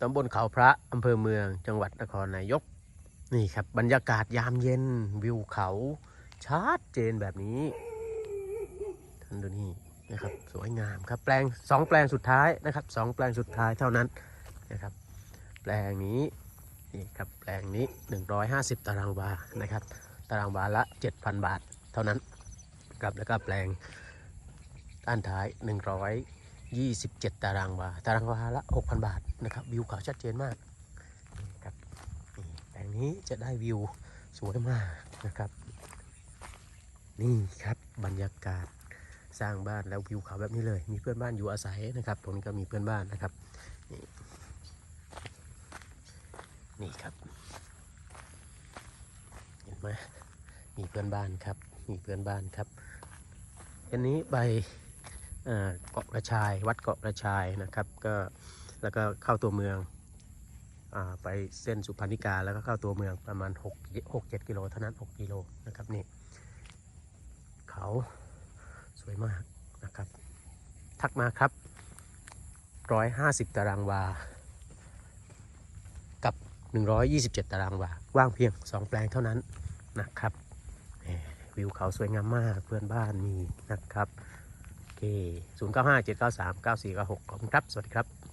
ตำบลเขาพระอำเภอเมือง จังหวัดนครนายก นี่ครับ บรรยากาศยามเย็นวิวเขาชัดเจนแบบนี้ท่านดูนี่นะครับสวยงามครับแปลงสองแปลงสุดท้ายนะครับสองแปลงสุดท้ายเท่านั้นนะครับ แปลงนี้นี่ครับแปลงนี้ 150 ตารางวานะครับ ตารางวาละ 7,000 บาทเท่านั้นครับแล้วก็แปลงด้านท้าย 27 ตารางวา ตารางวาละ 6,000 บาทนะครับ วิวเขาชัดเจนมากครับแปลงนี้จะได้วิวสวยมากนะครับ นี่ครับบรรยากาศสร้างบ้านแล้ววิวเขาแบบนี้เลย มีเพื่อนบ้านอยู่อาศัยนะครับ ตรงนี้ก็มีเพื่อนบ้านนะครับ นี่นี่ครับ เห็นไหมมีเพื่อนบ้านครับ มีเพื่อนบ้านครับอันนี้ใบ เกาะกระชาย วัดเกาะกระชายนะครับ ก็แล้วก็เข้าตัวเมืองอไปเส้นสุพรรณิกาแล้วก็เข้าตัวเมืองประมาณ6 6 7กิโลเท่านั้น 6กิโลนะครับนี่เขาสวยมากนะครับ ทักมาครับ 150 ตารางวา กับ 127 ตารางวา ว่างเพียง 2 แปลงเท่านั้นนะครับ วิวเขาสวยงามมากเพื่อนบ้านมีนะครับ เค 095 793 9496ขอบคุณครับ สวัสดีครับ